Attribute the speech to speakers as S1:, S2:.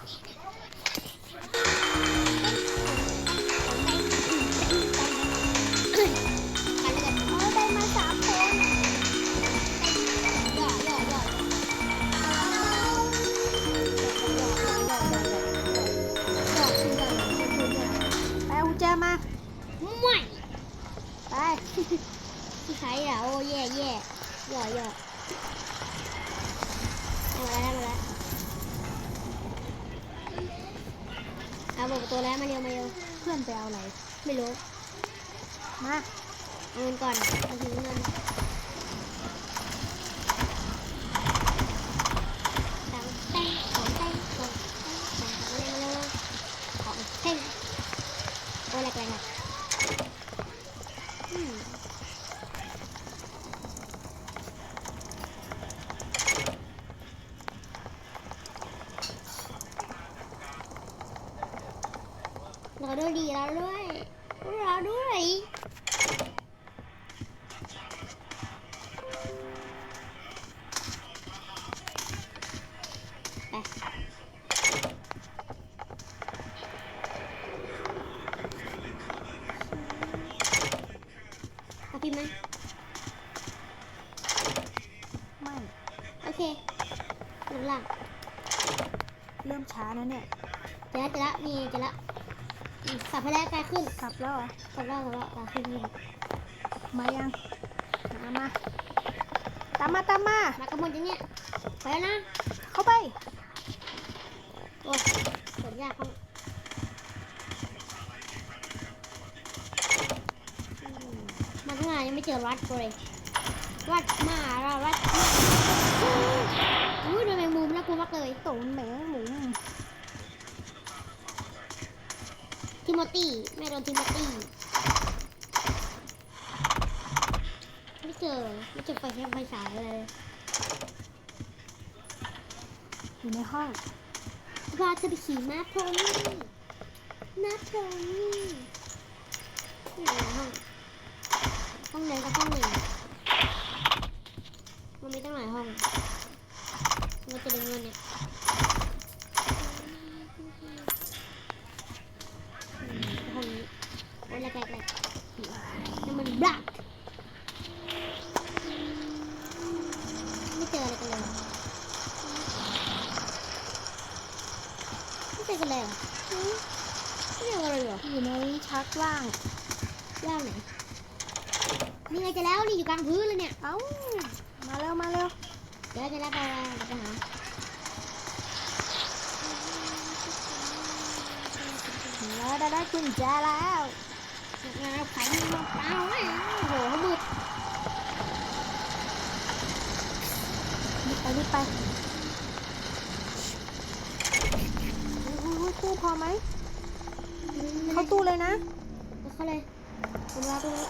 S1: กันเลยกัน
S2: เออได้มาสาม คน
S1: ย่อย่อย่อย่อขึ้นย่อขึ้นย่อ
S2: ไปเอากุญแจมา
S1: ไม่
S2: ไป
S1: ที่ใช้อะโอ้แย่แย่ย่อย่อเอามาแล้วมาแล้วเอาบอกตัวแล้วมาเร็วมาเร็ว
S2: เพื่อนไปเอาอะไร
S1: ไม่รู้
S2: มา
S1: เอาเงินก่อนเอาถึงเงินตังเต้งของเต้งของเต้งของเร็วเร็วของเต้งโอ้แรงๆอะอืม รอด้วยดีรอด้วยรอด้วยไปเอาพิมพ์ไหม
S2: ไม่
S1: โอเคหนึ่งหลัง
S2: เริ่มช้านะเนี่ย
S1: เจอละเจอละนี่เจอละ สับให้แล้วกลายขึ้น
S2: กลับแล้วเหรอ
S1: สับแล้วสับแล้วกลายขึ้นนี่
S2: มายังมามาตามมาตามมา
S1: มากระมวลจังเนี่ยไปแล้วนะ
S2: เข้าไป
S1: โอ้ยเปิดยากห้องอืมมาตั้งนานยังไม่เจอรัดเลยรัดมาเรารัดมาอุ้ยโดนแมงมุมนะกูมากเลย
S2: ตูนแมงมุม
S1: ทิโมตี้แม่โดนทิโมตี้ไม่เจอไม่เจอไฟแค่ไฟฉายเลย
S2: อยู่ในห้อง
S1: ว่าจะไปขี่ม้าพรนี่ม้าพรนี่นี่ห้องห้องเดินกับห้องหนึ่งมันมีตั้งหลายห้องมันจะเป็นเงินเนี่ยอืมห้องนี้โอ้ยแรกๆแรก น้ำมันบลักไม่เจออะไรกันเลยไม่เจอกันเลยเหรออืมไม่เจอกันเลยเหรอ
S2: อยู่ในชักล่าง
S1: ย่างไหนนี่ไงเจะแล้วนี่อยู่กลางพื้นเลยเนี่ย
S2: เอ้า มาเร็วมาเร็ว
S1: เดี๋ยวจะรับไปไปไปหา
S2: แล้วได้ได้กุญแจแล้ว
S1: งานไข่มะพร้าวอะโอ้โหมืด
S2: รีบไปรีบไปโอ้โหตู้พอไหม เข้าตู้เลยนะ
S1: เข้าเลยผมรอตรงนี้